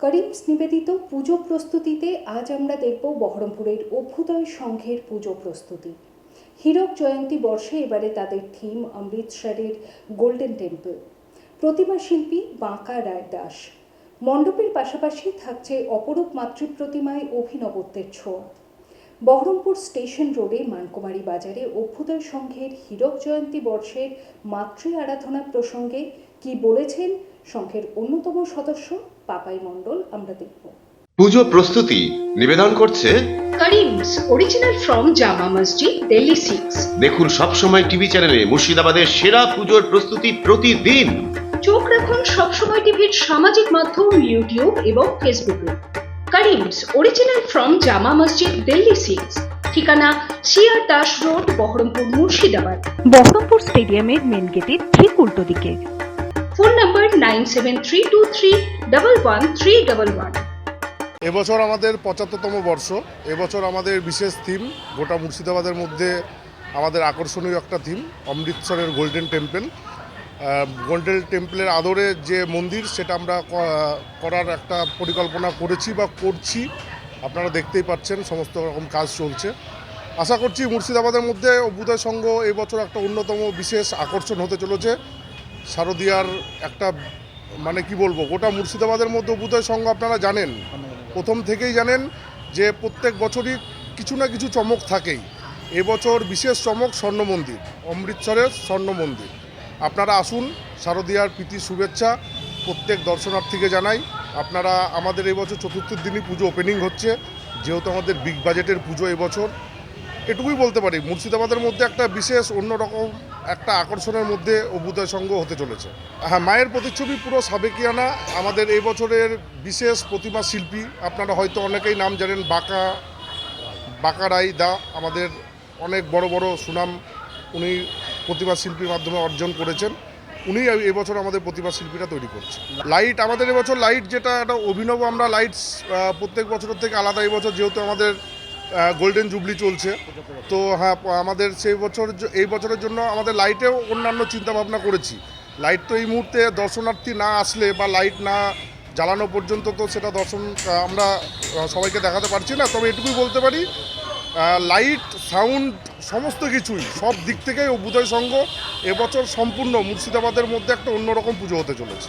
করিমস নিবেদিত পুজো প্রস্তুতিতে আজ আমরা দেখব বহরমপুরের অভ্যুদয় সংঘের পুজো প্রস্তুতি। হীরক জয়ন্তী বর্ষে এবারে তাদের থিম অমৃতসরের গোল্ডেন টেম্পল। প্রতিমা শিল্পী বাঁকা রায় দাস মণ্ডপের পাশাপাশি থাকছে অপরূপ মাতৃপ্রতিমায় অভিনবত্বের ছোঁয়া। বহরমপুর স্টেশন রোডে মানকুমারী বাজারে অভ্যুদয় সংঘের হীরক জয়ন্তী বর্ষের মাতৃ আরাধনা প্রসঙ্গে কি বলেছেন সংঘের অন্যতম সদস্য? পাপাই মণ্ডল আমরা দেখব। পুজো প্রস্তুতি নিবেদন করছে Karim's original from Jama Masjid Delhi six দেখুন সবসময় টিভি চ্যানেলে মুর্শিদাবাদের সেরা পুজোর প্রস্তুতি প্রতিদিন। চোখ রাখুন সবসময় টিভির সামাজিক মাধ্যম ইউটিউব এবং ফেসবুকে Karim's original from Jama Masjid Delhi six ঠিকানা সিআর দাস রোড বহরমপুর মুর্শিদাবাদ। বহরমপুর স্টেডিয়ামের মেন গেটের ঠিক উল্টো দিকে। এবছর আমাদের পঁচাত্তরতম বর্ষ। এবছর আমাদের বিশেষ থিম, গোটা মুর্শিদাবাদের মধ্যে আমাদের আকর্ষণীয় একটা থিম, অমৃতসরের গোল্ডেন টেম্পল গোল্ডেন টেম্পলের আদরে যে মন্দির, সেটা আমরা করার একটা পরিকল্পনা করেছি বা করছি। আপনারা দেখতেই পাচ্ছেন, সমস্ত রকম কাজ চলছে। আশা করছি মুর্শিদাবাদের মধ্যে অভ্যুদয় সংঘ এবছর একটা অন্যতম বিশেষ আকর্ষণ হতে চলেছে। শারদিয়ার একটা মানে কি বলব, গোটা মুর্শিদাবাদের মধ্যে অভ্যুদয় সংঘ আপনারা জানেন। প্রথম থেকেই জানেন যে প্রত্যেক বছরই কিছু না কিছু চমক থাকেই। এবছর বিশেষ চমক স্বর্ণ মন্দির, অমৃতসরের স্বর্ণ মন্দির। আপনারা আসুন, শারদীয়ার প্রীতি, শুভেচ্ছা প্রত্যেক দর্শনার্থীকে জানাই। আপনারা আমাদের এবছর চতুর্থ দিনই পুজো ওপেনিং হচ্ছে, যেহেতু আমাদের বিগ বাজেটের পুজো এবছর এটুকুই বলতে পারি, মুর্শিদাবাদের মধ্যে একটা বিশেষ অন্যরকম একটা আকর্ষণের মধ্যে অভ্যুদয় সংঘ হতে চলেছে। হ্যাঁ মায়ের প্রতিচ্ছবি পুরো সাবেকিয়ানা। আমাদের এই বছরের বিশেষ প্রতিমা শিল্পী, আপনারা হয়তো অনেকেই নাম জানেন, বাঁকা বাঁকা রাই দা। আমাদের অনেক বড় বড় সুনাম উনি প্রতিমা শিল্পীর মাধ্যমে অর্জন করেছেন। উনি এবছর আমাদের প্রতিমা শিল্পীরা তৈরি করছে লাইট, আমাদের এবছর লাইট যেটা একটা অভিনব, আমরা লাইটস প্রত্যেক বছরের থেকে আলাদা। এবছর যেহেতু আমাদের গোল্ডেন জুবলি চলছে। তো হ্যাঁ আমাদের সেই বছর এই বছরের জন্য আমাদের লাইটেও অন্যান্য চিন্তাভাবনা করেছি। লাইট তো এই মুহূর্তে দর্শনার্থী না আসলে বা লাইট না জ্বালানো পর্যন্ত তো সেটা দর্শন আমরা সবাইকে দেখাতে পারছি না। তবে এটুকুই বলতে পারি লাইট সাউন্ড সমস্ত কিছুই সব দিক থেকেই অভ্যুদয় সংঘ এবছর সম্পূর্ণ মুর্শিদাবাদের মধ্যে একটা অন্যরকম পুজো হতে চলেছে।